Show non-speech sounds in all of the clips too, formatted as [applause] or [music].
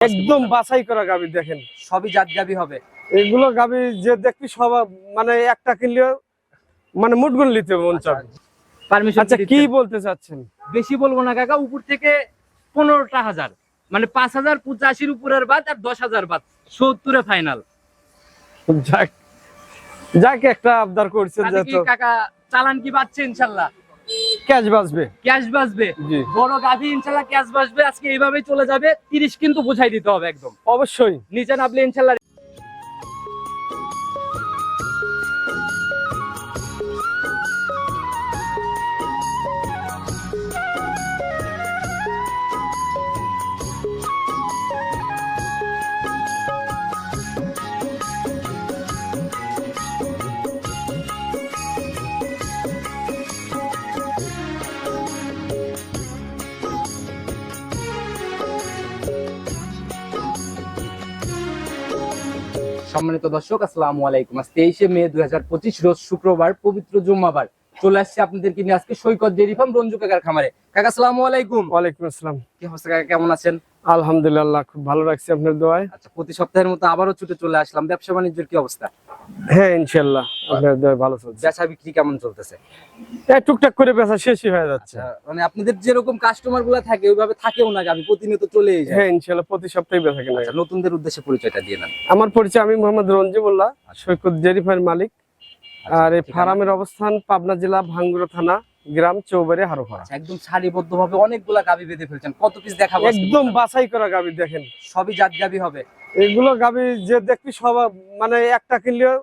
একদম বাছাই করা গাবি দেখেন। সবই জাত গাবি হবে। এগুলো গাবি যে দেখবি সব মানে একটা কিনলে মানে মুটগুন নিতে মন চাবে। পারমিশন আচ্ছা কি বলতে চাচ্ছেন? বেশি বলব না কাকা উপর থেকে পনেরোটা হাজার। মানে পাঁচ হাজার পঁচাশির উপরের বাদ আর দশ হাজার বাদ। সত্তরে ফাইনাল যাক যাক একটা আবদার করছেন কাকা চালান কি পাচ্ছে ইনশাল্লাহ? ক্যাশ বাঁচবে ক্যাশ বাসবে বড় গাভি ইনশাল্লাহ ক্যাশ বাসবে আজকে এইভাবেই চলে যাবে। তিরিশ কিন্তু বুঝাই দিতে হবে একদম। অবশ্যই। নিচে নামলে ইনশাল্লাহ সম্মানিত দর্শক আসসালামু আলাইকুম। আজ তেইশে মে দুই হাজার পঁচিশ রোজ শুক্রবার পবিত্র জুম্মাবার। চলে আসছে আপনাদেরকে নিয়ে আজকে সৈকত ডেরি ফার্ম রঞ্জু কাকার খামারে। কাকা আসসালামু আলাইকুম। ওয়ালাইকুম আসসালাম। কি অবস্থা কাকা কেমন আছেন? আলহামদুলিল্লাহ খুব ভালো রাখছি আপনার দোয়ায়। আচ্ছা প্রতি সপ্তাহের মতো আবারও ছুটে চলে আসলাম। ব্যবসা বাণিজ্যের কি অবস্থা? হ্যাঁ ইনশাল্লাহ আপনার দোয়ায় ভালো চলছে। বেচা বিক্রি কেমন চলতেছে? এই টুকটাক করে বেচা শেষই হয়ে যাচ্ছে। আচ্ছা, মানে আপনাদের যেরকম কাস্টমারগুলা থাকে ওইভাবে থাকেও না আমি প্রতিনিয়ত চলেই যায় হ্যাঁ ইনশাল্লাহ প্রতি সপ্তাহে বেচা কেনা আচ্ছা, নতুনদের উদ্দেশ্যে পরিচয়টা দিয়ে নেন। আমার পরিচয় আমি মোহাম্মদ রঞ্জিমুল্লাহ সৈকত ফার্মের মালিক। আর এই? ফার্মের অবস্থান পাবনা জেলা ভাঙ্গুড়া থানা গ্রাম চৌবাড়ি হারোপাড়া। আচ্ছা, একদম সারিবদ্ধ ভাবে অনেকগুলা গাবি বেঁধে ফেলছেন। কত পিস দেখাবো একদম বাছাই করা গাবি দেখেন। সবই জাত গাবি হবে। এগুলো গাবি যে দেখবি সব মানে একটা কিনলেও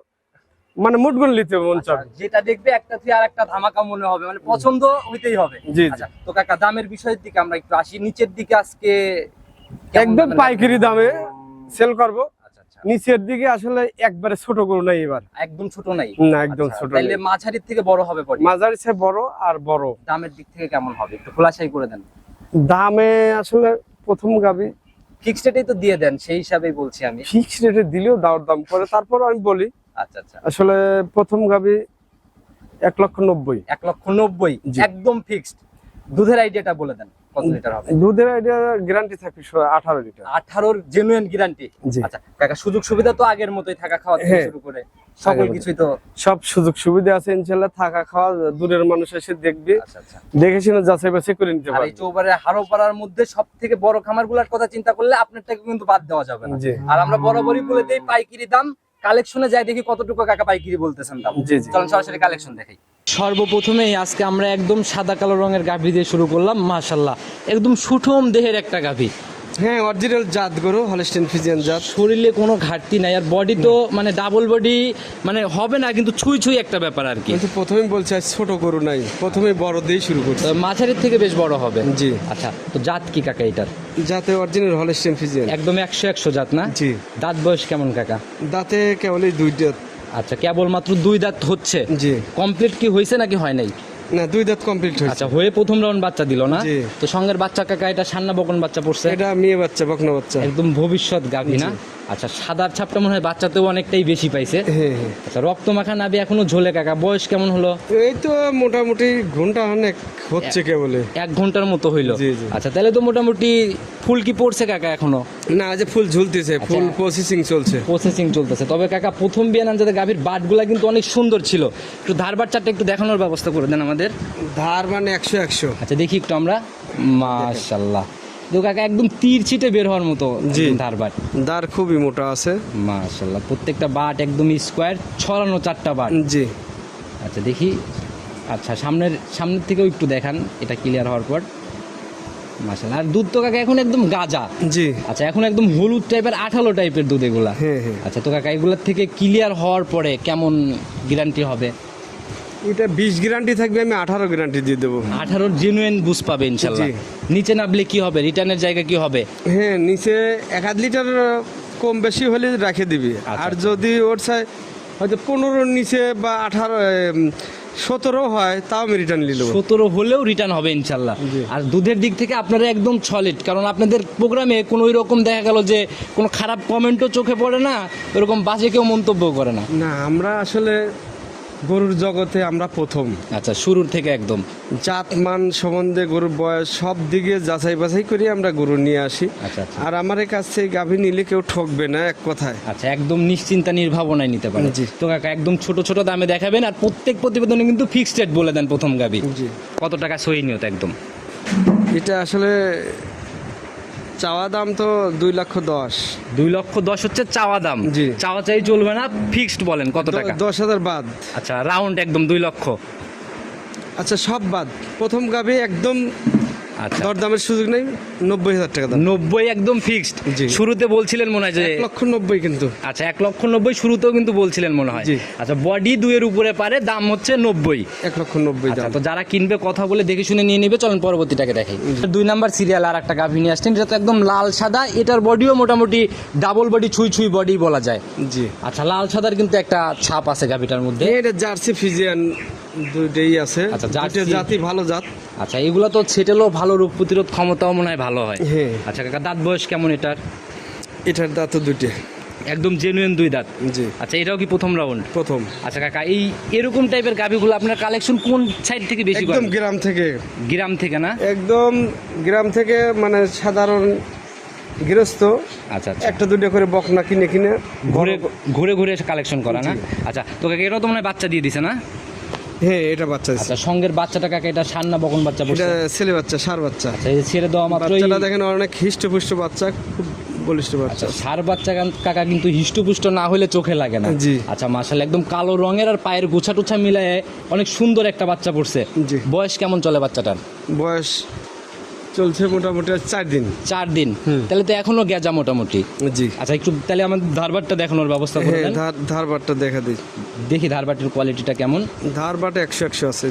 মানে মুটগুন নিতে মন চাবে। আচ্ছা, যেটা দেখবে একটা থেকে আর একটা ধামাকা মনে হবে মানে পছন্দ হইতেই হবে। জি আচ্ছা তো কাকা দামের বিষয়ের দিকে আমরা একটু আসি। নিচের দিকে আজকে একদম পাইকারি দামে সেল করব। আচ্ছা আচ্ছা নিচের দিকে আসলে একবারে ছোট গরু নাই এবার। একদম ছোট নাই? না একদম আচ্ছা, ছোট নাই। মাঝারির থেকে বড় হবে পরে মাঝারি চেয়ে বড় আর বড়। দামের দিক থেকে কেমন হবে? একটু খোলাসাই করে দেন। দামে আসলে প্রথম গাবি। ফিক্সড রেটেই তো দিয়ে দেন সেই হিসাবেই বলছি আমি। ফিক্সড রেটে দিলেও দাওয়ার দাম পরে তারপর আমি বলি আচ্ছা আচ্ছা। আসলে প্রথম গাবি এক লক্ষ নব্বই। এক লক্ষ নব্বই। একদম ফিক্সড দুধের আইডিয়াটা বলে দেন। কত লিটার হবে। দুধের আইডিয়া গ্যারান্টি থাকবে আঠারো লিটার। আঠারোর জেনুইন গ্যারান্টি আচ্ছা কাকা সুযোগ সুবিধা তো আগের মতোই থাকা খাওয়া থেকে হ্যাঁ। শুরু করে। সকল কিছুই তো সব সুযোগ সুবিধা আছে থাকা খাওয়া দূরের মানুষ এসে দেখবে। আচ্ছা আচ্ছা। দেখে শুনে যাচাই বাছাই করে নিতে আর পারবে। এই চৌবারের হারোপাড়ার মধ্যে সব থেকে বড় খামারগুলার কথা চিন্তা করলে আপনারটাকে কিন্তু বাদ দেওয়া যাবে না। আর আমরা বরাবরই বলে দেই পাইকারি দাম কালেকশনে যাই দেখি কতটুকু কাকা পাইকিরি বলতেছেন দাম জি জি। চলেন সরাসরি কালেকশন দেখাই। সর্বপ্রথমেই আজকে আমরা একদম সাদা কালো রঙের গাভী দিয়ে শুরু করলাম মাশাল্লাহ একদম সুঠম দেহের একটা গাভী। হ্যাঁ অরিজিনাল জাত গরু হলস্টেন ফিজিয়ান জাত। শরীরে কোনো ঘাটতি নাই আর বডি তো মানে ডাবল বডি মানে হবে না কিন্তু ছুঁই ছুঁই একটা ব্যাপার আর কি। কিন্তু প্রথমেই বলছে আজ ছোট গরু নাই প্রথমে বড় দিয়ে শুরু করছে। মাঝারির থেকে বেশ বড় হবে। জি। আচ্ছা তো জাত কি কাকা এটার? যাতে অরিজিনাল হলস্টেন ফিজিয়ান একদম একশো একশো জাত না? জি। দাঁত বয়স কেমন কাকা? দাঁতে কেবলই দুইটা আচ্ছা কেবলমাত্র দুই দাঁত হচ্ছে? জি। কমপ্লিট কি হয়েছে নাকি হয় নাই? না দুই দাঁত কমপ্লিট হয়েছে। আচ্ছা হয়ে প্রথম রাউন্ড বাচ্চা দিল না? তো সঙ্গের বাচ্চা কাকা এটা সান্না বকন বাচ্চা পড়ছে? এটা মেয়ে বাচ্চা বকনা বাচ্চা। একদম ভবিষ্যৎ গাভী না? আচ্ছা সাদার ছাপটা মনে হয়? বাচ্চাতেও অনেকটাই বেশি পাইছে। হ্যাঁ হ্যাঁ। আচ্ছা রক্ত মাখা নাবি এখনও ঝোলে কাকা বয়স কেমন হলো? এই তো মোটামুটি ঘণ্টা অনেক হচ্ছে কেবলে। এক ঘণ্টার মতো হইল। আচ্ছা তাহলে তো মোটামুটি ফুল কি পড়ছে কাকা এখনও? না যে ফুল ঝুলতেছে ফুল প্রসেসিং চলছে। প্রসেসিং চলতেছে। তবে কাকা প্রথম বিয়ান যাতে গাভীর বাটগুলা কিন্তু অনেক সুন্দর ছিল। একটু ধার বাটচারটা একটু দেখানোর ব্যবস্থা করে দেন আমাদের। ধার মানে একশো একশো। আচ্ছা দেখি একটু আমরা। মাশাল্লাহ। তো কাকা একদম তীর ছিটে বের হওয়ার মতো জি। ধার বাট। ধার খুবই মোটা আছে। মাশাল্লাহ প্রত্যেকটা বাট একদম স্কোয়ার ছড়ানো চারটা বাট। জি। আচ্ছা দেখি। আচ্ছা সামনের সামনের থেকেও একটু দেখান এটা ক্লিয়ার হওয়ার পর। মাশাল্লাহ আর দুধ তো কাকা এখন একদম গাজা। জি। আচ্ছা এখন একদম হলুদ টাইপের আঠালো টাইপের দুধ এগুলা। হ্যাঁ হ্যাঁ। আচ্ছা তো কাকা এগুলোর থেকে ক্লিয়ার হওয়ার পরে কেমন গ্যারান্টি হবে? এটা বিশ গ্যারান্টি থাকবে আমি আঠারো গ্যারান্টি দিয়ে দেবো। আঠারোর জেনুইন বুঝ পাবে ইনশাল্লাহ। নিচে নামলে কি হবে? রিটার্নের জায়গা কি হবে? হ্যাঁ নিচে এক আধ লিটার কম বেশি হলে রেখে দিবি। আচ্ছা। আর যদি ওর চাই হয়তো পনেরোর নিচে বা আঠারো সতেরো হয় তাও আমি রিটার্ন নেব। সতেরো হলেও রিটার্ন হবে ইনশাল্লাহ। আর দুধের দিক থেকে আপনারা একদম সলিড কারণ আপনাদের প্রোগ্রামে কোনো ওই রকম দেখা গেল যে কোনো খারাপ কমেন্টও চোখে পড়ে না এরকম বাজে কেউ মন্তব্য করে না। না আমরা আসলে গরুর জগতে আমরা প্রথম। আচ্ছা শুরুর থেকে একদম। জাত মান সম্বন্ধে গরুর বয়স সব দিকে যাচাই বাছাই করে আমরা গরু নিয়ে আসি। আচ্ছা আচ্ছা। আর আমার কাছ গাভী নিলে কেউ ঠকবে না এক কথায়। আচ্ছা একদম নিশ্চিন্তা নির্ভাবনায় নিতে পারে। তো কাকা একদম ছোট ছোট দামে দেখাবেন আর প্রত্যেক প্রতিবেদনে কিন্তু ফিক্সড রেট বলে দেন প্রথম গাভী। জি। কত টাকা সহি নিয়ত একদম? এটা আসলে চাওয়া দাম তো দুই লক্ষ দশ। দুই লক্ষ দশ হচ্ছে চাওয়া দাম। জি। চাওয়া চাই চলবে না ফিক্সড বলেন কত টাকা? দশ হাজার বাদ। আচ্ছা রাউন্ড একদম দুই লক্ষ। আচ্ছা সব বাদ। প্রথম গাবে একদম আচ্ছা। দরদামের সুযোগ নেই নব্বই হাজার টাকা দাম। নব্বই একদম ফিক্সড। শুরুতে বলছিলেন মনে হয় যে এক লক্ষ নব্বই কিন্তু। আচ্ছা এক লক্ষ নব্বই শুরুতেও কিন্তু বলছিলেন মনে হয়। আচ্ছা বডি দুইয়ের উপরে পারে দাম হচ্ছে নব্বই। এক লক্ষ নব্বই আচ্ছা দাম। তো যারা কিনবে কথা বলে দেখে শুনে নিয়ে নেবে চলেন পরবর্তীটাকে দেখাই দুই নাম্বার সিরিয়াল আর একটা গাভী নিয়ে আসছেন এটা তো একদম লাল সাদা এটার বডিও মোটামুটি ডাবল বডি ছুঁই ছুঁই বডি বলা যায়। জি। আচ্ছা লাল সাদার কিন্তু একটা ছাপ আছে গাভীটার মধ্যে। এটা জার্সি ফিজিয়ান দুইটাই আছে। আচ্ছা, জার্সি। জাতি ভালো জাত। আচ্ছা এগুলো তো ছেটেলেও ভালো রোগ প্রতিরোধ ক্ষমতাও মনে হয় ভালো হয়। হ্যাঁ। আচ্ছা কাকা দাঁত বয়স কেমন এটার? এটার দাঁত দুইটা। একদম জেনুইন দুই দাঁত। জি। আচ্ছা এটাও কি প্রথম রাউন্ড প্রথম। আচ্ছা কাকা এই এরকম টাইপের গাভীগুলো আপনার কালেকশন কোন সাইড থেকে বেশি একদম করেন? গ্রাম থেকে। গ্রাম থেকে না? একদম গ্রাম থেকে মানে সাধারণ গৃহস্থ। আচ্ছা আচ্ছা। একটা দুটো করে বকনা কিনে কিনে ঘুরে ঘুরে ঘুরে কালেকশন করা না? আচ্ছা তো কাকা এটাও তো মনে হয় বাচ্চা দিয়ে দিছে না? হ্যাঁ এটা বাচ্চা। আচ্ছা সঙ্গের বাচ্চাটা কাকে? এটা বকন বাচ্চা এটা ছেলে বাচ্চা সার বাচ্চা। আচ্ছা এই ছেড়ে দেওয়া বাচ্চাটা দেখেন অনেক হৃষ্টপুষ্ট বাচ্চা খুব বলিষ্ঠ বাচ্চা। আচ্ছা সার বাচ্চা কাকা কিন্তু হিষ্টপুষ্ট না হলে চোখে লাগে না। জি। আচ্ছা মাশাল একদম কালো রঙের আর পায়ের গুছা টুছা মিলায় অনেক সুন্দর একটা বাচ্চা পড়ছে। জি। বয়স কেমন চলে বাচ্চাটার? বয়স চলছে মোটামুটি চার দিন। চার দিন। তাহলে তো এখনও গেজা মোটামুটি। জি। আচ্ছা একটু তাহলে আমার ধারবারটা দেখানোর ব্যবস্থা করে হ্যাঁ দেন। ধারবারটা দেখা দিই। দেখি ধারবারটির কোয়ালিটিটা কেমন। ধারবারটা একশো একশো আছে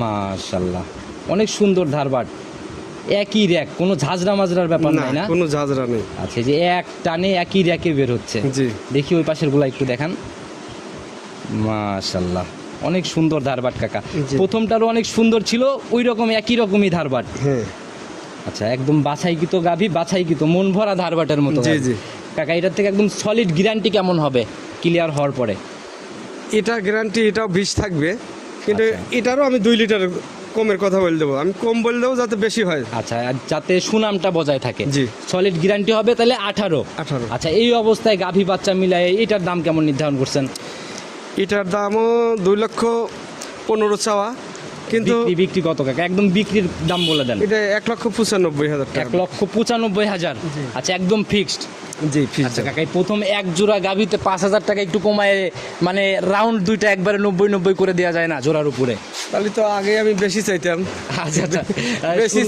মাশাল্লাহ অনেক সুন্দর ধারবাট। একই র্যাক কোনো ঝাঁঝরা মাজরার ব্যাপার নাই না? কোনো ঝাঁঝরা নেই। আচ্ছা যে এক টানে একই র্যাকে বের হচ্ছে। জি। দেখি ওই পাশেরগুলা একটু দেখান। মাশাল্লাহ অনেক সুন্দর ধারবাট কাকা। প্রথমটারও অনেক সুন্দর ছিল ওই রকম একই রকমই ধারবাট। হ্যাঁ। আচ্ছা একদম বাছাই বাছাইকৃত গাভী বাছাই বাছাইকৃত মন ভরা ধারবাটের মতো জি। জি। কাকা এটার থেকে একদম সলিড গ্যারান্টি কেমন হবে? ক্লিয়ার হওয়ার পরে। এটা গ্যারান্টি এটাও বিষ থাকবে। কিন্তু আচ্ছা। এটারও আমি দুই লিটার কমের কথা বলে দেবো। আমি কম বলে দেবো যাতে বেশি হয়। আচ্ছা আর যাতে সুনামটা বজায় থাকে। জি। সলিড গ্যারান্টি হবে তাহলে আঠারো। আঠারো। আচ্ছা এই অবস্থায় গাভী বাচ্চা মিলায় এটার দাম কেমন নির্ধারণ করছেন? এটার দামও দুই লক্ষ পনেরো চাওয়া। কিন্তু বিক্রি বিক্রি কত কাকা? একদম বিক্রির দাম বলে দেন। এটা এক লক্ষ পঁচানব্বই হাজার এক লক্ষ পঁচানব্বই হাজার। আচ্ছা একদম ফিক্সড জি ফিস আচ্ছা কাকা প্রথম এক জোড়া গাভিতে পাঁচ হাজার টাকা একটু কমায় মানে রাউন্ড দুইটা একবারে নব্বই নব্বই করে দেওয়া যায় না জোড়ার উপরে? তাহলে তো আগে আমি বেশি চাইতাম। আচ্ছা আচ্ছা। [laughs] বেশি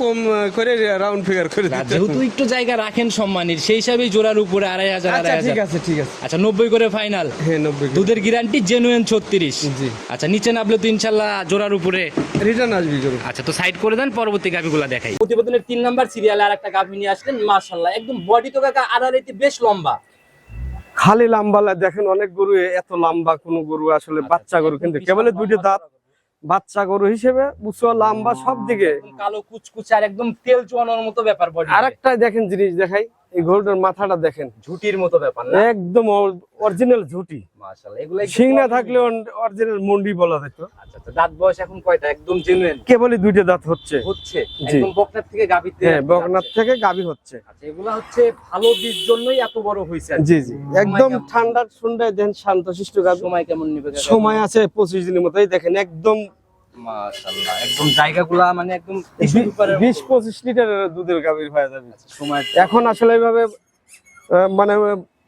কম করে রাউন্ড ফিগার করে যেহেতু একটু জায়গা রাখেন সম্মানের সেই হিসাবেই জোড়ার উপরে আড়াই হাজার আচ্ছা আড়াই ঠিক আছে ঠিক আছে। আচ্ছা নব্বই করে ফাইনাল হ্যাঁ নব্বই দুধের গ্যারান্টি জেনুইন ছত্রিশ। জি। আচ্ছা নিচে নামলে তো ইনশাল্লাহ জোড়ার উপরে রিটার্ন আসবি আচ্ছা তো সাইড করে দেন পরবর্তী গাভিগুলা দেখাই। প্রতিবেদনের তিন নাম্বার সিরিয়ালে আর একটা গাভি নিয়ে আসলেন মাশাল্লাহ একদম বডি তো কাকা আড়াআড়িতে বেশ লম্বা। খালি লম্বা দেখেন অনেক গরু এত লম্বা কোন গরু আসলে বাচ্চা গরু কিন্তু কেবল দুইটা দাঁত বাচ্চা গরু হিসেবে বুঝছ লম্বা সব দিকে কালো কুচকুচে আর একদম তেল চুয়ানোর মতো ব্যাপার আর একটা দেখেন জিনিস দেখাই। এই গরুটার মাথাটা দেখেন। ঝুটির মতো ব্যাপার না? একদম অরিজিনাল ঝুটি। শিং না থাকলে অরিজিনাল মন্ডি বলা যেত। আচ্ছা আচ্ছা দাঁত বয়স এখন কয়টা? একদম জেনুইন কেবলই দুইটা দাঁত হচ্ছে। হচ্ছে? জি। একদম বকনার থেকে হ্যাঁ বগনাথ থেকে গাবি হচ্ছে। আচ্ছা এগুলা হচ্ছে ভালো বীজ জন্যই এত বড় হয়েছে জি জি। একদম কেমন? ঠান্ডা ঠান্ডায় দেন শান্ত শিষ্ট গাবি সময় কেমন নেবে? সময় আছে পঁচিশ দিনের মতোই দেখেন একদম মাশাআল্লাহ একদম জায়গাগুলা মানে একদম দুধের গাভীর হয়ে যাবে। সময় এখন আসলে এইভাবে মানে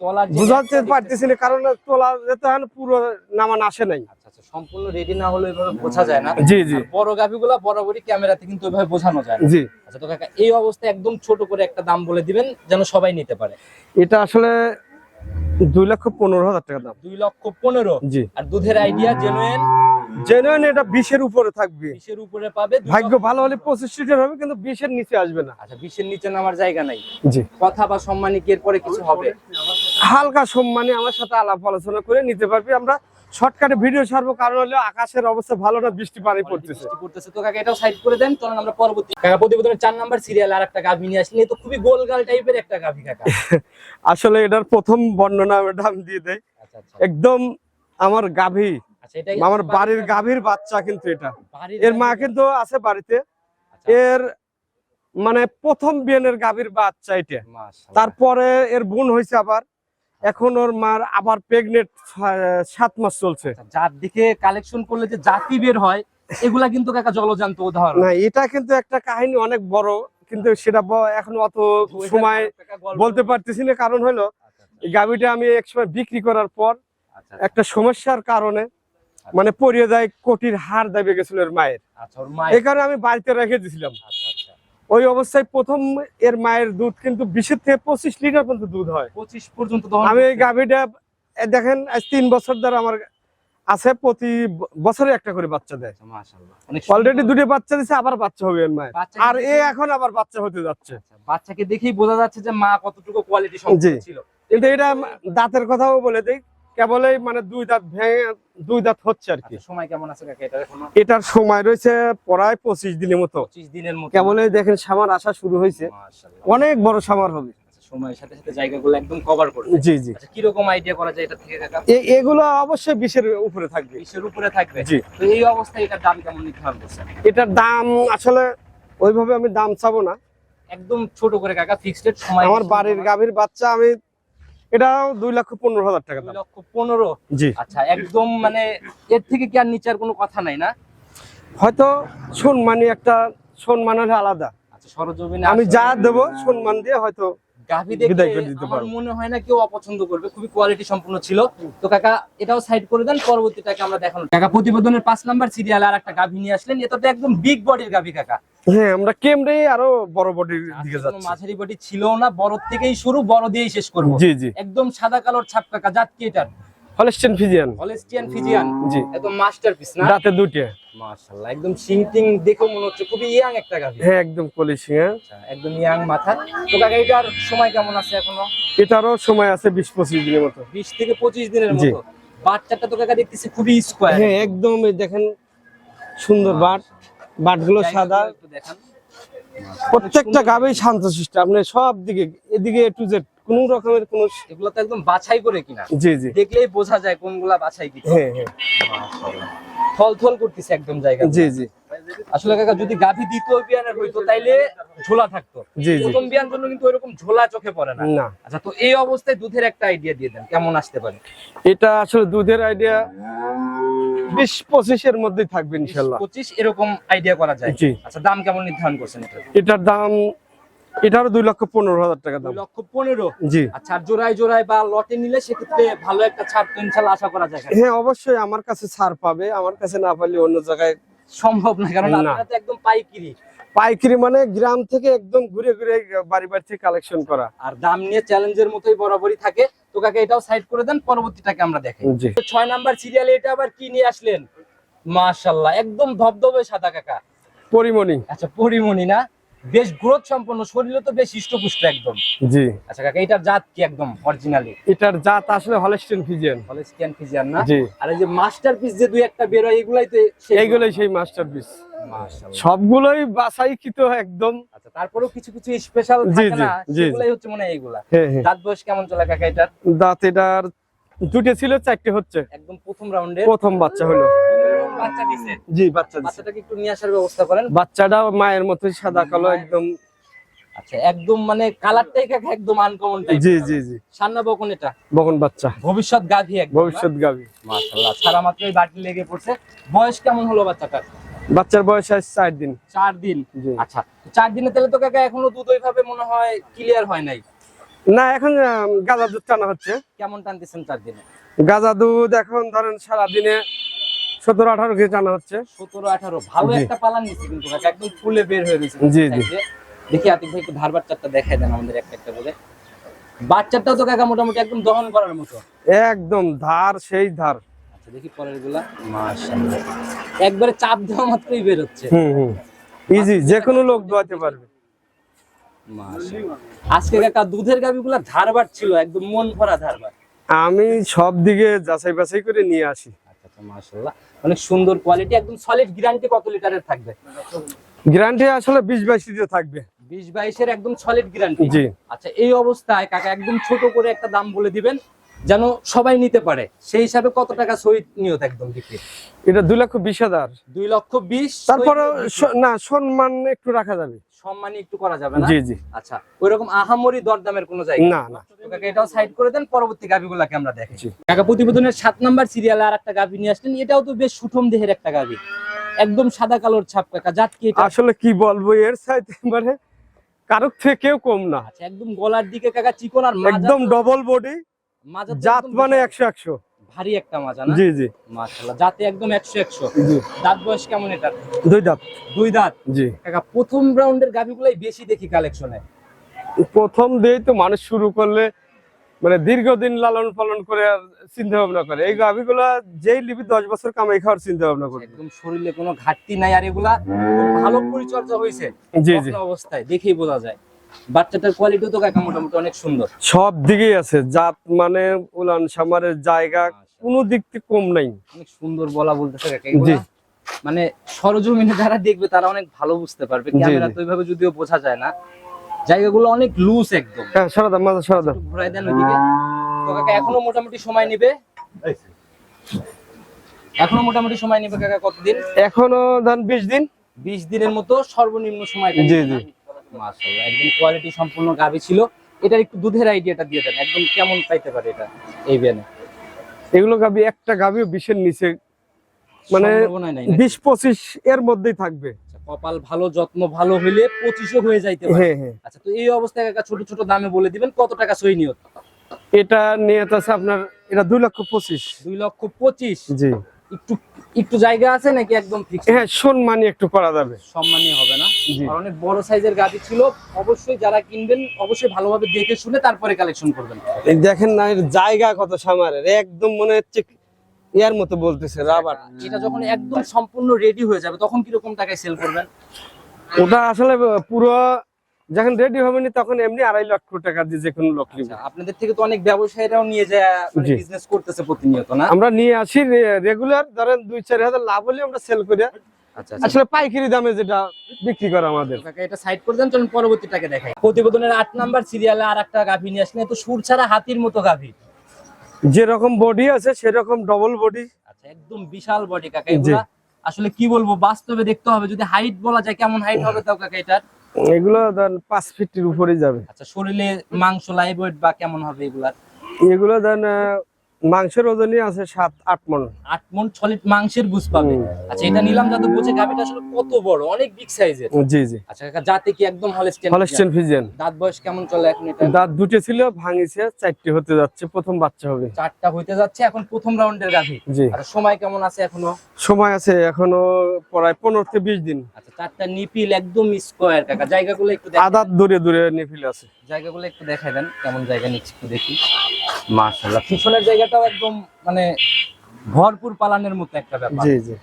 তলার বুঝাতে পারতেছি না কারণ তোলা যেতে পুরো নামান আসে নাই। আচ্ছা আচ্ছা সম্পূর্ণ রেডি না হলে এভাবে বোঝা যায় না। জি জি। বড় গাভিগুলা বরাবরই ক্যামেরাতে কিন্তু ওইভাবে বোঝানো যায় জি। আচ্ছা তো কাকা এই অবস্থায় একদম ছোট করে একটা দাম বলে দিবেন যেন সবাই নিতে পারে। এটা আসলে দুই লক্ষ পনেরো হাজার টাকা দাম। দুই লক্ষ পনেরো। জি। আর দুধের আইডিয়া জেনুইন জেনুইন এটা বিশের উপরে থাকবে। বিশের উপরে পাবে ভাগ্য ভালো হলে পঁচিশ লিটার হবে কিন্তু বিশের নিচে আসবে না। আচ্ছা বিশের নিচে নামার জায়গা নাই। জি। কথা বা সম্মানিক এরপরে কিছু হবে? হালকা সম্মানে আমার সাথে আলাপ আলোচনা করে নিতে পারবি। আমরা শর্টকাটে ভিডিও ছাড়বো কারণ হলো আকাশের অবস্থা ভালো না বৃষ্টি পানি পড়তেছে বৃষ্টি পড়তেছে। তো কাকা এটাও সাইড করে দেন চলুন আমরা পরবর্তী কাকা প্রতিবেদনের চার নাম্বার সিরিয়াল আর একটা গাভী নিয়ে আসলে তো খুবই গোলগাল টাইপের একটা গাভী কাকা। [laughs] আসলে এটার প্রথম বর্ণনা নাম দিয়ে দেয়। আচ্ছা আচ্ছা। একদম আমার গাভী। আমার বাড়ির গাভীর বাচ্চা কিন্তু এটা। এর মা কিন্তু আছে বাড়িতে। আচ্ছা, এর মানে প্রথম বিয়ানের গাভীর বাচ্চা এটা। তারপরে এর বোন হয়েছে আবার। এখন ওর মার আবার প্রেগনেন্ট সাত মাস চলছে। আচ্ছা, যার দিকে কালেকশন করলে যে জাতি বের হয় এগুলা কিন্তু কাকা জলজান্ত উদাহরণ। না এটা কিন্তু একটা কাহিনী অনেক বড় কিন্তু সেটা এখন অত সময় বলতে পারতেছি না কারণ হলো আচ্ছা, এই গাভীটা আমি এক সময় বিক্রি করার পর আচ্ছা, একটা সমস্যার কারণে মানে পরিয়ে যায় কোটির হার দাবি গেছিল এর মায়ের। আচ্ছা এই কারণে আমি বাড়িতে রেখে দিয়েছিলাম আচ্ছা আচ্ছা। ওই অবস্থায় প্রথম এর মায়ের দুধ কিন্তু বিশের থেকে পঁচিশ লিটার পর্যন্ত দুধ হয়। পঁচিশ পর্যন্ত আমি এই গাভীটা দেখেন আজ তিন বছর ধরে আমার আছে প্রতি বছরে একটা করে বাচ্চা দেয়। আচ্ছা, অলরেডি দুটো বাচ্চা দিছে আবার বাচ্চা হবে এর মায়ের। আর এ এখন আবার বাচ্চা হতে যাচ্ছে। আচ্ছা, বাচ্চাকে দেখেই বোঝা যাচ্ছে যে মা কতটুকু কোয়ালিটি। ছিল। কিন্তু এটা দাঁতের কথাও বলে দিই কেবলই মানে দুই দাঁত ভেঙে দুই দাঁত হচ্ছে আর কি। আচ্ছা, সময় কেমন আছে কাকা? এটা এখনও? এটার সময় রয়েছে প্রায় পঁচিশ দিনের মতো। পঁচিশ দিনের মতো। কেবলই দেখেন সামার আসা শুরু হয়েছে। অনেক বড় সামার হবে। আচ্ছা, সময়ের সাথে সাথে জায়গাগুলো একদম কভার করবে। জি জি। আচ্ছা কীরকম আইডিয়া করা যায় এটা থেকে কাকা? এগুলো অবশ্যই বিশের উপরে থাকবে। বিশের উপরে থাকবে? জি। তো এই অবস্থায় এটার দাম কেমন নির্ধারণ করছেন এটার দাম আসলে ওইভাবে আমি দাম চাবো না। একদম ছোট করে কাকা ফিক্সড সময় আমার বাড়ির গাভীর বাচ্চা আমি এটাও দুই লক্ষ পনেরো হাজার টাকা দুই লক্ষ পনেরো? জি। আচ্ছা একদম মানে এর থেকে কি আর নিচে আর কোনো কথা নাই না? হয়তো সম্মানী একটা সম্মান হলে আলাদা। আচ্ছা সরজমিনে আমি যা দেবো সম্মান দিয়ে হয়তো গাভি দেখে আমার মনে হয় না কেউ অপছন্দ করবে খুবই কোয়ালিটি সম্পূর্ণ ছিল। তো কাকা এটাও সাইড করে দেন পরবর্তীটাকে আমরা দেখানো কাকা প্রতিবেদনের পাঁচ নাম্বার সিরিয়াল আর একটা গাভি নিয়ে আসলেন এটা তো একদম বিগ বডির গাভি কাকা। হ্যাঁ আমরা কেমরে আরও বড় বডির দিকে যাচ্ছি? মাঝারি বডি ছিল না বড় থেকেই শুরু বড় দিয়েই শেষ করব। জি জি। একদম সাদা কালোর ছাপ কাকা জাত কি এটার? হলস্টেন ফিজিয়ান হলেস্টিয়ান ফিজিয়ান জি। একদম মাস্টারপিস না? দাঁতে দুটে মাশাআল্লাহ একদম সিংটিং দেখে মনে হচ্ছে খুবই ইয়াং একটা গাভি। হ্যাঁ একদম পলিশিং হ্যাঁ। আচ্ছা, একদম ইয়াং মাথা। তো কাকা এটার সময় কেমন আছে এখনও? এটারও সময় আছে বিশ পঁচিশ দিনের মতো। বিশ থেকে পঁচিশ দিনের মতো। বাচ্চাটা তো কাকা দেখতেছি খুবই স্কোয়ার হ্যাঁ একদম দেখেন সুন্দর বাট বাটগুলো সাদা। দেখান। প্রত্যেকটা গাবেই শান্ত শিষ্ট আপনি সব দিকে এদিকে টু জেড কোন রকমের কোন এগুলো তো একদম বাছাই করে কিনা। জি জি। দেখলেই বোঝা যায় কোনগুলা বাছাই কি হ্যাঁ হ্যাঁ। থল থল করতেছে একদম জায়গা জি জি। আসলে কাকা যদি গাভী দ্বিতীয় বিয়ানের হইতো তাইলে ঝোলা থাকতো। প্রথম বিয়ান জন্য কিন্তু ওইরকম ঝোলা চোখে পড়ে না। না। আচ্ছা তো এই অবস্থায় দুধের একটা আইডিয়া দিয়ে দেন কেমন আসতে পারে? এটা আসলে দুধের আইডিয়া বিশ পঁচিশের মধ্যেই থাকবে ইনশাল্লাহ। পঁচিশ এরকম আইডিয়া করা যায়। আচ্ছা দাম কেমন নির্ধারণ করছেন এটার দাম এটারও দুই লক্ষ পনেরো হাজার টাকা দাম। লক্ষ পনেরো? জি। আচ্ছা জোড়ায় জোড়ায় বা লটে নিলে সেক্ষেত্রে ভালো একটা ছাড় তো ইনশাল্লাহ আশা করা যায়। হ্যাঁ অবশ্যই আমার কাছে ছাড় পাবে। আমার কাছে না পারলে অন্য জায়গায় সম্ভব না কারণ। আপনারা তো একদম পাইকিরি। পাইকারি মানে গ্রাম থেকে একদম ঘুরে ঘুরে বাড়ি বাড়ি থেকে কালেকশন করা। আর দাম নিয়ে চ্যালেঞ্জের মতোই বরাবরই থাকে। তো কাকে এটাও সাইড করে দেন পরবর্তীটাকে আমরা দেখাই। জি। ছয় নাম্বার সিরিয়ালে এটা আবার কি নিয়ে আসলেন? মাশাল্লাহ একদম ধবধবে সাদা কাকা। পরিমণি। আচ্ছা পরিমণি না? বেশ গ্রোথ সম্পন্ন শরীরে তো বেশ হৃষ্টপুষ্ট একদম। জি। আচ্ছা কাকা এটার জাত কি একদম অরিজিনালি এটার জাত আসলে হলস্টেন ফিজিয়ান হলেস্টিয়ান ফিজিয়ান না? জি। আর এই যে মাস্টারপিস যে দুই একটা বের হয় এগুলাই তো এইগুলোই সেই মাস্টারপিস মাশাআল্লাহ। সবগুলোই বাছাইকৃত একদম। আচ্ছা তারপরেও কিছু কিছু স্পেশাল থাকে না? সেগুলাই হচ্ছে মনে হয় এইগুলা। হ্যাঁ হ্যাঁ। দাঁত বয়স কেমন চলে কাকা এটার? দাঁত এটার দুটো ছিল চারটে হচ্ছে। একদম প্রথম রাউন্ডে প্রথম বাচ্চা হলো। বাচ্চা দিছে। জি বাচ্চা দিছে। বাচ্চাটাকে একটু নিয়ে আসার ব্যবস্থা করেন। বাচ্চাটা মায়ের মতোই সাদা কালো একদম। আচ্ছা একদম মানে কালারটাই কাকা একদম আনকমন টাইপ জি জি জি। সান্না বকন এটা। বকন বাচ্চা। ভবিষ্যৎ গাভী একদম ভবিষ্যৎ মাশাআল্লাহ ছাড়া মাত্রই বাটি লেগে পড়ছে। বয়স কেমন হলো বাচ্চাটার? বাচ্চার বয়স আজ চার দিন। চার দিন। আচ্ছা চার দিনে তাহলে তো কাকা এখনও দুধ ওইভাবে মনে হয় ক্লিয়ার হয় নাই। না এখন গাঁজা দুধ টানা হচ্ছে। কেমন টানতেছেন চার দিনে গাঁজা দুধ এখন ধরেন সারাদিনে সতেরো আঠারো কেজি টানা হচ্ছে। সতেরো আঠারো ভালো একটা পালান নিচ্ছে কিন্তু একদম ফুলে বের হয়ে গেছে জি, জি। দেখি আতিক ভাই একটু ধার বাচ্চাটা দেখাই দেন আমাদের একটা একটা বলে বাচ্চাটাও তো কাকা মোটামুটি একদম দহন করার মতো। একদম ধার সেই ধার। আচ্ছা দেখি পরেরগুলা মাশাআল্লাহ। একবারে চাপ দেওয়া মাত্রই বের হচ্ছে। হুম হুম। ইজি যে কোনো লোক দোয়াতে পারবে। আজকে কাকা দুধের গাভিগুলা ধারবার ছিল একদম মন ভরা ধারবার আমি সব দিকে যাচাই বাছাই করে নিয়ে আসি। আচ্ছা আচ্ছা মাশাআল্লাহ। অনেক সুন্দর কোয়ালিটি একদম সলিড গ্যারান্টি কত লিটারের থাকবে? গ্যারান্টি আসলে বিশ বাইশ লিটার থাকবে। বিশ বাইশের একদম সলিড গ্যারান্টি জি। আচ্ছা এই অবস্থায় কাকা একদম ছোট করে একটা দাম বলে দিবেন। যেন সবাই নিতে পারে। সেই হিসাবে কত টাকা সই নিয়ত একদম বিক্রি এটা দুই লক্ষ বিশ হাজার। দুই লক্ষ বিশ তারপরে না সম্মান একটু রাখা যাবে। সম্মানী একটু করা যাবে না? জি জি। আচ্ছা ওইরকম আহামরি দরদামের কোনো জায়গা না না। কাকা এটাও সাইড করে দেন পরবর্তী গাভিগুলাকে আমরা। কাকা প্রতিবেদনের সাত নাম্বার সিরিয়ালে আর একটা গাভি নিয়ে আসলেন এটাও তো বেশ সুঠম দেহের একটা গাভি। একদম সাদা কালোর ছাপ কাকা জাত কি আসলে কি বলব এর সাইতে মানে কারোর থেকেও কম না। আচ্ছা একদম গলার দিকে কাকা চিকন আর একদম ডবল বডি জাত মানে একশো একশো। ভারী একটা মাজা না? জি জি। মাশাআল্লাহ জাতে একদম একশো একশো। জি। দাঁত বয়স কেমন এটা দুই দাঁত। দুই দাঁত? জি। কাকা প্রথম রাউন্ডের গাভিগুলাই বেশি দেখি কালেকশনে প্রথম দিয়েই তো মানুষ শুরু করলে মানে দীর্ঘদিন লালন পালন করে আর চিন্তা ভাবনা করে। এই গাভিগুলা যেই লিবি দশ বছর কামাই খাওয়ার চিন্তা ভাবনা করে। একদম শরীরে কোনো ঘাটতি নাই আর এগুলা ভালো পরিচর্যা হয়েছে। জি জি। অবস্থায় দেখেই বোঝা যায়। বাচ্চাটার কোয়ালিটিও তো কাকা মোটামুটি অনেক সুন্দর। সব দিকেই আছে জাত মানে উলান সামারের জায়গা কোনো দিক থেকে কম নাই। অনেক সুন্দর বলা বলতেছে কাকা জি। মানে সরজমিনে যারা দেখবে তারা অনেক ভালো বুঝতে পারবে। ক্যামেরা তো ওইভাবে যদিও বোঝা যায় না। জায়গাগুলো অনেক লুজ একদম। হ্যাঁ সরাদাম মাথা সরাদাম ঘুরাই দেন ওইদিকে। তো কাকা এখনও মোটামুটি সময় নেবে? এখনও মোটামুটি সময় নেবে কাকা কতদিন? এখনও ধান বিশ দিন। বিশ দিনের মতো সর্বনিম্ন সময় জি, জি। মাশাআল্লাহ একদম কোয়ালিটি সম্পূর্ণ গাভী ছিল। এটার একটু দুধের আইডিয়াটা দিয়ে দেন একদম কেমন পাইতে পারে এটা এই বেনে এগুলো গাবি একটা গাবিও বিশের নিচে মানে? বিশ পঁচিশ এর মধ্যেই থাকবে। আচ্ছা, কপাল ভালো যত্ন ভালো হইলে পঁচিশও হয়ে যাইতে পারে। হ্যাঁ হ্যাঁ। আচ্ছা তো এই অবস্থায় কাকা ছোট ছোট দামে বলে দিবেন কত টাকা সই নিয়ত? এটা নিয়ে আছে আপনার এটা দুই লক্ষ পঁচিশ। দুই লক্ষ পঁচিশ? জি। একটু একটু জায়গা আছে নাকি একদম ফিক্স হ্যাঁ সম্মানী একটু করা যাবে। সম্মানীয় হবে না। অনেক বড় সাইজের গাড়ি ছিল অবশ্যই যারা কিনবেন অবশ্যই ভালোভাবে দেখে শুনে তারপরে কালেকশন করবেন। এই দেখেন না এর জায়গা কত সামারের। একদম মনে হচ্ছে ইয়ার মতো বলতেছে রাবার। এটা যখন একদম সম্পূর্ণ রেডি হয়ে যাবে তখন কীরকম টাকায় সেল করবেন? ওটা আসলে পুরো যখন রেডি হবে নি তখন এমনি আড়াই লক্ষ টাকা দিয়ে যে কোনো লোক নিবে। আচ্ছা, আপনাদের থেকে তো অনেক ব্যবসায়ীরাও নিয়ে যায় বিজনেস করতেছে প্রতিনিয়ত না? আমরা নিয়ে আসি রেগুলার ধরেন দুই চার হাজার লাভ হলে আমরা সেল করি আচ্ছা আচ্ছা। আসলে পাইকারি দামে যেটা বিক্রি করে আমাদের। এটা সাইড করে দেন চলুন পরবর্তীটাকে দেখাই। প্রতিবেদনের আট নাম্বার সিরিয়ালে আর একটা গাভী নিয়ে আসলেন তো সুর ছাড়া হাতির মতো গাভী। যেরকম বডি আছে সেরকম ডবল বডি আচ্ছা একদম বিশাল বডি কাকা। এগুলা আসলে কি বলব বাস্তবে দেখতে হবে যদি হাইট বলা যায় কেমন হাইট হবে তাও কাকা এটার? এগুলো ধরেন পাঁচ ফিটের উপরেই যাবে। আচ্ছা শরীরে মাংস লাইভ ওয়েট বা কেমন হবে এগুলার? এগুলো ধরেন মাংসের ওজনই আছে সাত আট মন। আট মন সলিড মাংসের বুঝ পাবে। আচ্ছা এটা নিলাম যাতে বুঝে গাভীটা আসলে কত বড় অনেক বিগ সাইজের জি জি। আচ্ছা কাকা যাতে কি একদম হলস্টেন হলস্টেন ফিজিয়ান দাঁত বয়স কেমন চলে এখন এটা? দাঁত দুটো ছিল ভাঙিছে চারটে হতে যাচ্ছে প্রথম বাচ্চা হবে। চারটা হইতে যাচ্ছে এখন প্রথম রাউন্ডের গাভী। জি। আর সময় কেমন আছে এখনও? সময় আছে এখনও প্রায় পনেরো থেকে বিশ দিন। আচ্ছা চারটা নিপিল একদম স্কোয়ার কাকা। জায়গাগুলো একটু দেখ আদাত দূরে দূরে নিফিল আছে। জায়গাগুলো একটু দেখাই দেন কেমন জায়গা নিচ্ছে একটু দেখি। মাশাআল্লাহ পিছনের জায়গাটাও একদম মানে ভরপুর পালানের মতো একটা ব্যাপার। জি জি।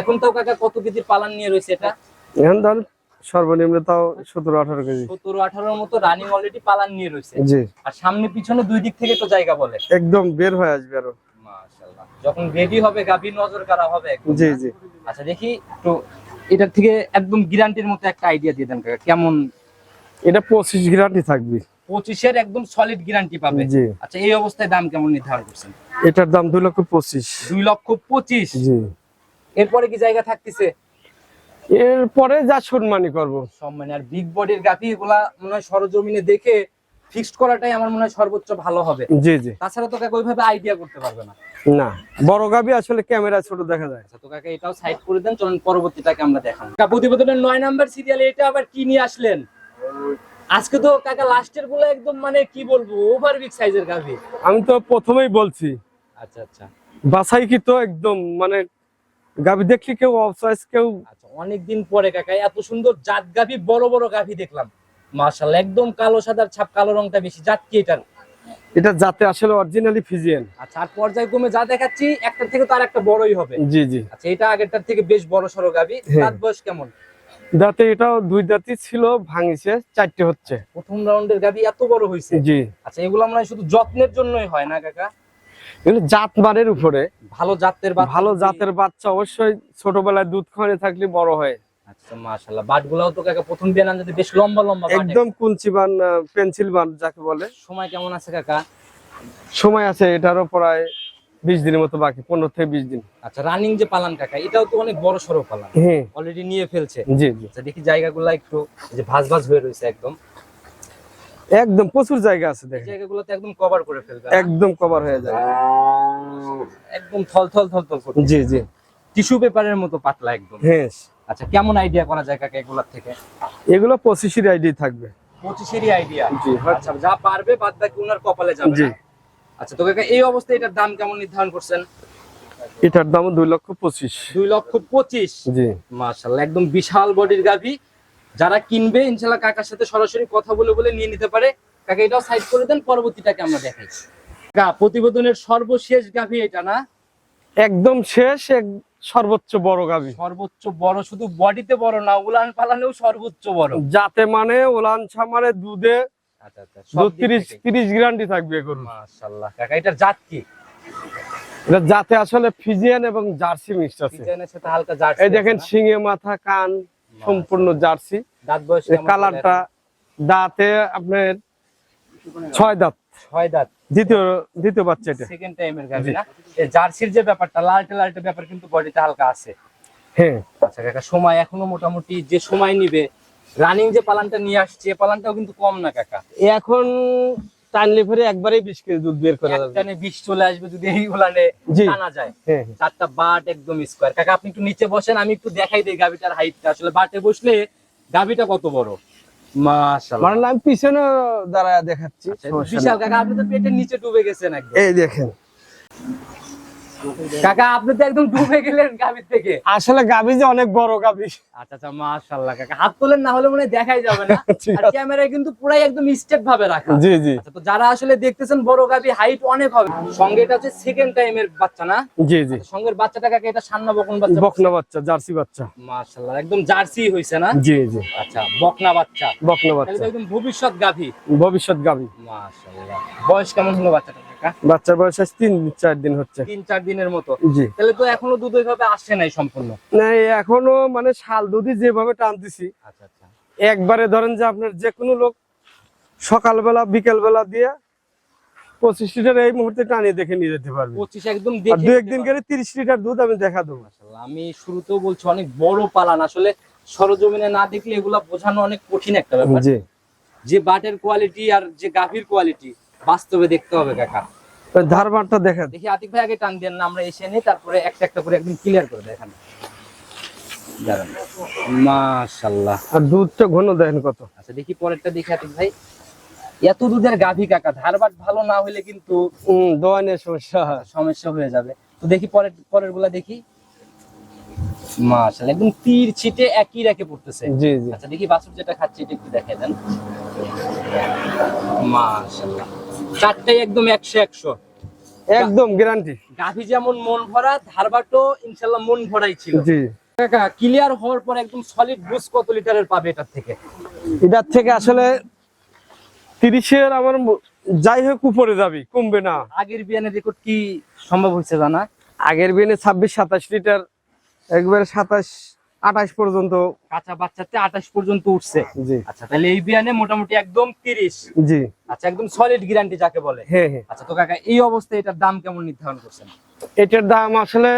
এখন তো কাকা কত কেজির পালান নিয়ে রয়েছে এটা? এখন ধর সর্বনিম্ন তাও সতেরো আঠারো কেজি। সতেরো আঠারোর মতো রানিং অলরেডি পালান নিয়ে রয়েছে। জি। আর সামনে পিছনে দুই দিক থেকে তো জায়গা বলে। একদম বের হয়ে আসবে আরও। যখন রেডি হবে গাভীর নজর কারা হবে জি জি। আচ্ছা দেখি একটু এটার থেকে একদম গ্যারান্টির মতো একটা আইডিয়া দিয়ে দেন কাকা কেমন? এটা পঁচিশ গ্রান্টি থাকবে। পঁচিশের একদম সলিড গ্যারান্টি পাবে। আচ্ছা এই অবস্থায় দাম কেমন নির্ধারণ করছেন? এটার দাম দুই লক্ষ পঁচিশ। দুই লক্ষ পঁচিশ? এরপরে কি জায়গা থাকতেছে? এরপরে যা সম্মানী করব। সম্মানে আর বিগ বডির গাভি এগুলা মনে হয় সরজমিনে দেখে ফিক্সড করাটাই আমার মনে হয় সর্বোচ্চ ভালো হবে। জি জি। তাছাড়া তো কাকা ওইভাবে আইডিয়া করতে পারবে না। না বড় গাবি আসলে ক্যামেরা ছোট দেখা যায়। আচ্ছা তো কাকা এটাও সাইড করে দেন চলুন পরবর্তীটাকে আমরা দেখান। কাকা প্রতিবেদনের নয় নাম্বার সিরিয়ালে এটা আবার কি নিয়ে আসলেন? আজকে তো কাকা লাস্টেরগুলো একদম মানে কি বলব ওভার বিগ সাইজের গাভি। আমি তো প্রথমেই বলছি। আচ্ছা আচ্ছা। বাছাই কি তো একদম মানে গাবি দেখলি কেউ অফসাইজ কেউ আচ্ছা অনেকদিন পরে কাকা এত সুন্দর জাত গাভি বড় বড় গাভি দেখলাম। মাশাআল্লাহ একদম কালো সাদার ছাপ কালো রংটা বেশি। জাত কি এটার? এটা যাতে আসলে অরিজিনালি ফিজিয়ান আচ্ছা আর পর্যায়ক্রমে যা দেখাচ্ছি একটার থেকে তার একটা বড়ই হবে। জি জি। আচ্ছা এটা আগেরটার থেকে বেশ বড় সড়ো গাভি। হ্যাঁ। দাঁত বয়স কেমন? দাঁতে এটাও দুই দাঁতই ছিল ভাঙিছে চারটে হচ্ছে। প্রথম রাউন্ডের গাভি এত বড় হয়েছে। জি। আচ্ছা এগুলো আমরা শুধু যত্নের জন্যই হয় না কাকা? এগুলো জাত মানের উপরে। ভালো জাতের বাচ্চা। ভালো জাতের বাচ্চা অবশ্যই ছোটবেলায় দুধ খাওয়ানো থাকলে বড় হয়। আচ্ছা মাশাআল্লাহ। বাটগুলাও তো কাকা প্রথম বিয়ান যদি বেশ লম্বা লম্বা একদম কুঞ্চি বান পেন্সিল বান যাকে বলে। সময় কেমন আছে কাকা? সময় আছে এটারও প্রায় বিশ দিনের মতো বাকি পনেরো থেকে বিশ দিন। আচ্ছা রানিং যে পালান কাকা এটাও তো অনেক বড় সড়ো পালান। হ্যাঁ। অলরেডি নিয়ে ফেলছে। জি জি। আচ্ছা দেখি জায়গাগুলো একটু যে ভাঁজ ভাঁজ হয়ে রয়েছে একদম। একদম প্রচুর জায়গা আছে দেখেন। জায়গাগুলোতে একদম কভার করে ফেলবে। একদম কভার হয়ে একদম থল থল থল থল জি জি। টিস্যু পেপারের মতো পাতলা একদম। হ্যাঁ। আচ্ছা কেমন আইডিয়া করা যায় কাকা এগুলার থেকে? এগুলো পঁচিশের আইডি থাকবে। পঁচিশেরই আইডিয়া জি আচ্ছা যা পারবে বাদ বাকি ওনার কপালে যাবে জি? আচ্ছা তো কাকা এই অবস্থায় এটার দাম কেমন নির্ধারণ করছেন? এটার দাম দুই লক্ষ পঁচিশ। দুই লক্ষ পঁচিশ? জি। মাশাল্লাহ একদম বিশাল বডির গাভী। যারা কিনবে ইনশাল্লাহ কাকার সাথে সরাসরি কথা বলে বলে নিয়ে নিতে পারে। কাকা এটাও সাইড করে দেন পরবর্তীটাকে আমরা দেখাই। কাকা প্রতিবেদনের সর্বশেষ গাভী এটা না? একদম শেষ এক- সর্বোচ্চ বড় গাবি সর্বোচ্চ বড় শুধু বডিতে বড় না উলান পালানেও সর্বোচ্চ বড়। যাতে মানে ওলান ছামারে দুধে আচ্ছা আচ্ছা দুধ তিরিশ তিরিশ থাকবে গরু মাশাল্লাহ কাকা এটার জাত কি? এটা যাতে আসলে ফিজিয়ান এবং জার্সি মিক্সড আছে। ডিজাইনের সাথে হালকা জার্সি এই দেখেন শিঙে মাথা কান সম্পূর্ণ জার্সি। দাঁত বয়স কালারটা দাঁতে আপনার ছয় দাঁত। ছয় দাঁত। দ্বিতীয় দ্বিতীয় বাচ্চা এটা। সেকেন্ড টাইমের গাভী না? এই জার্সির যে ব্যাপারটা লালটে লালটে ব্যাপার কিন্তু বডিতে হালকা আছে। হ্যাঁ। আচ্ছা কাকা সময় এখনও মোটামুটি যে সময় নিবে রানিং যে পালানটা নিয়ে আসছে পালানটাও কিন্তু কম না কাকা। এখন টানলে ফেরে একবারেই বিশ কেজি দুধ বের করে যাবে। একটানে বিষ চলে আসবে যদি এই উলানে। টানা যায়। হ্যাঁ হ্যাঁ। চারটা বাট একদম স্কোয়ার কাকা আপনি একটু নিচে বসেন আমি একটু দেখাই দিই গাভিটার হাইটটা আসলে বাটে বসলে গাভিটা কত বড়? মাশাআল্লাহ। মানে আমি পিছনে দাঁড়ায় দেখাচ্ছি আচ্ছা, বিশাল কাকা আপনি তো পেটের নিচে ডুবে গেছেন একদম। এই দেখেন। কাকা আপনি তো একদম ডুবে গেলেন গাভির থেকে। আসলে গাবি যে অনেক বড় গাবি আচ্ছা আচ্ছা মাশাআল্লাহ কাকা। হাত তোলেন না হলে মনে দেখাই যাবে না। [laughs] আর ক্যামেরায় কিন্তু পুরাই একদম স্টেট ভাবে রাখা। জি জি। আচ্ছা তো যারা আসলে দেখতেছেন বড় গাভি হাইট অনেক হবে। সঙ্গে এটা হচ্ছে সেকেন্ড টাইমের বাচ্চা না? জি জি। সঙ্গের বাচ্চাটা কাকে এটা সান্না বকন বাচ্চা বকনা বাচ্চা জার্সি বাচ্চা। মাশাআল্লাহ একদম জার্সি হইছে না? জি জি। আচ্ছা বকনা বাচ্চা। বকনা বাচ্চা। একদম ভবিষ্যৎ গাভী। ভবিষ্যৎ গাভী। মাশাআল্লাহ। বয়স কেমন হলো বাচ্চাটা কাকা বাচ্চার বয়স তিন চার দিন হচ্ছে। তিন চার দিনের মতো। জি। তাহলে তো এখনও দুধ ওইভাবে আসে নাই সম্পূর্ণ? না এখনও মানে শাল দুধই যেভাবে টানতেছি আচ্ছা আচ্ছা। একবারে ধরেন যে আপনার যে কোনো লোক সকালবেলা বিকেলবেলা দিয়ে পঁচিশ লিটার এই মুহূর্তে টানিয়ে দেখে নিয়ে যেতে পারবে। পঁচিশ একদম দু একদিন গেলে তিরিশ লিটার দুধ আমি দেখা দেবো। আমি শুরুতেও বলছি অনেক বড় পালান। আসলে সরজমিনে না দেখলে এগুলা বোঝানো অনেক কঠিন একটা ব্যাপার। যে বাটের কোয়ালিটি আর যে গাভীর কোয়ালিটি বাস্তবে দেখতে হবে কাকা। ধারবারটা দেখা দেখি আতিক ভাই আগে টান দেন না আমরা এসে নিই তারপরে একটা একটা করে একদম ক্লিয়ার করে দেখান মাশাল্লাহ আর দুধটা ঘন দেখেন কত। আচ্ছা দেখি পরেরটা দেখি আতিক ভাই। এত দুধের গাভী কাকা ধারবাট ভালো না হলে কিন্তু দোয়ানের সমস্যা। সমস্যা হয়ে যাবে। তো দেখি পরের পরেরগুলা দেখি। মাশাল্লাহ একদম তীর ছিটে একই রেখে পড়তেছে। জি জি। আচ্ছা দেখি বাছুর যেটা খাচ্ছে এটা একটু দেখাই দেন। মাশাল্লাহ চারটাই একদম একশো একশো। একদম গ্যারান্টি গাভী যেমন মন ভরা ধারবাটও ইনশাল্লাহ মন ভরাই ছিল। জি। কাকা ক্লিয়ার হওয়ার পর একদম সলিড বুস কত লিটারের পাবে এটার থেকে? এটার থেকে আসলে তিরিশের আমার যাই হোক উপরে যাবি কমবে না। আগের বিয়ানের রেকর্ড কি সম্ভব হয়েছে জানা? আগের বিনে ছাব্বিশ সাতাশ লিটার একবারে সাতাশ আঠাশ পর্যন্ত। কাঁচা বাচ্চাতে আঠাশ পর্যন্ত উঠছে। জি। আচ্ছা তাহলে এই বিয়ানে মোটামুটি একদম তিরিশ। জি। আচ্ছা একদম সলিড গ্যারান্টি যাকে বলে। হ্যাঁ হ্যাঁ। আচ্ছা তো কাকা এই অবস্থায় এটার দাম কেমন নির্ধারণ করছেন? এটার দাম আসলে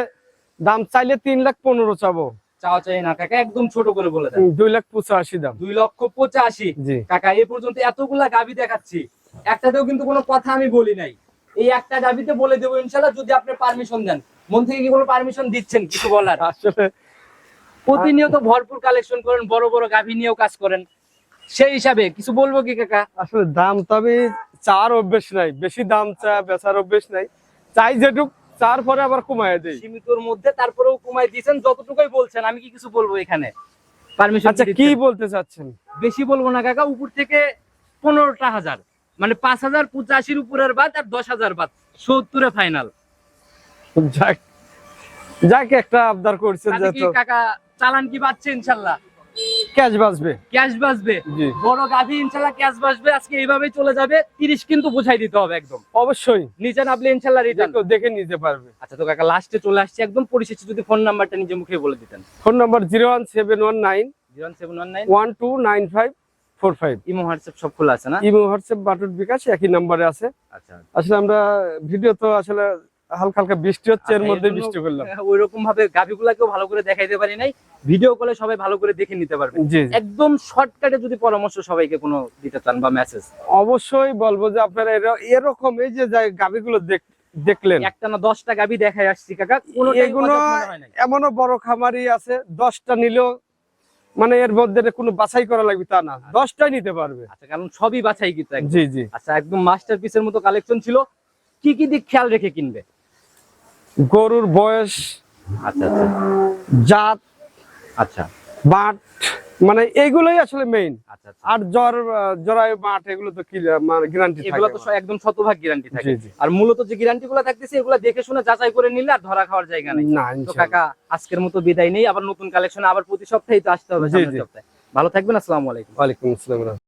দাম চাইলে তিন লাখ পনেরো চাবো। চাওয়া চাই না কাকা একদম ছোট করে বলে দেন। দুই লাখ পঁচাশি দাম। দুই লক্ষ পঁচাশি। জি। কাকা এ পর্যন্ত এতগুলা গাবি দেখাচ্ছি। একটাতেও কিন্তু কোনো কথা আমি বলি নাই। এই একটা গাবিতে বলে দেবো ইনশাল্লাহ যদি আপনি পারমিশন দেন। মন থেকে কি কোনো পারমিশন দিচ্ছেন কিছু বলার? আসলে প্রতিনিয়ত ভরপুর কালেকশন করেন বড় বড় গাভী নিয়েও কাজ করেন। সেই হিসাবে কিছু বলব কি কাকা? আসলে দাম তবে চার অভ্যেস নাই বেশি দাম চা বেচার অভ্যেস নাই। চাই যেটুক চার পরে আবার কমায় দেই। সীমিতর মধ্যে তারপরেও কমাই দিয়েছেন যতটুকুই বলছেন আমি কি কিছু বলব এখানে? পারমিশন আচ্ছা কি বলতে চাচ্ছেন? বেশি বলব না কাকা উপর থেকে পনেরোটা হাজার। মানে পাঁচ হাজার পঁচাশির উপরের বাদ আর দশ হাজার বাদ। সত্তরে ফাইনাল যাক যাক একটা আবদার করছেন কাকা চালান কি পাচ্ছে ইনশাল্লাহ? ক্যাশ বাঁচবে। ক্যাশ বাসবে বড় গাভী ইনশাল্লাহ ক্যাশ বাসবে আজকে এইভাবেই চলে যাবে। তিরিশ কিন্তু বুঝাই দিতে হবে একদম। অবশ্যই। নিচে নামলে ইনশাল্লাহ রিটার্ন দেখো দেখে নিতে পারবে। আচ্ছা তো কাকা লাস্টে চলে আসছে একদম পরিশেষে। যদি ফোন নাম্বারটা নিজে মুখে বলে দিতেন। Phone number zero one seven one nine zero seven one nine one two nine five four five imo WhatsApp সব খোলা আছে না? ইমো হোয়াটসঅ্যাপ বাটুর বিকাশ একই নম্বরে আছে। আচ্ছা। আসলে আমরা ভিডিও তো আসলে হালকা হালকা বৃষ্টি হচ্ছে এর আচ্ছা, মধ্যে বৃষ্টি করলাম। ওই রকম ভাবে গাভিগুলাকেও ভালো করে দেখাইতে পারি নাই। ভিডিও কলে সবাই ভালো করে দেখে নিতে পারবে। একদম শর্টকাটে যদি পরামর্শ সবাইকে কোনো দিতে চান বা মেসেজ অবশ্যই বলব যে আপনারা এরকম এই যে গাভিগুলো দেখ- দেখলেন। একটা না দশটা গাভি দেখাই আসছি কাকা। কোনো এগুলো এমনও বড় খামারি আছে দশটা নিলেও মানে এর মধ্যে কোনো বাছাই করা লাগবে তা না। দশটাই নিতে পারবে। আচ্ছা কারণ সবই বাছাই কিন্তু। জি জি। আচ্ছা একদম মাস্টার পিসের মতো কালেকশন ছিল। কি কি দিক খেয়াল রেখে কিনবে? গরুর বয়স আচ্ছা আচ্ছা। জাত আচ্ছা। বাট মানে এইগুলোই আসলে মেইন আচ্ছা আচ্ছা। আর জ্বর জরায়ু বাট এগুলো তো কি মানে গ্যারান্টি এগুলো তো একদম শতভাগ গ্যারান্টি থাকে। আর মূলত যে গ্যারান্টি গুলো থাকতেছে এগুলো দেখে শুনে যাচাই করে নিলে আর ধরা খাওয়ার জায়গা নেই। না তো কাকা আজকের মতো বিদায় নেই। আবার নতুন কালেকশন আবার প্রতি সপ্তাহে তো আসতে হবে সামনের সপ্তাহে। ভালো থাকবেন আসসালামু আলাইকুম। ওয়ালাইকুম আসসালাম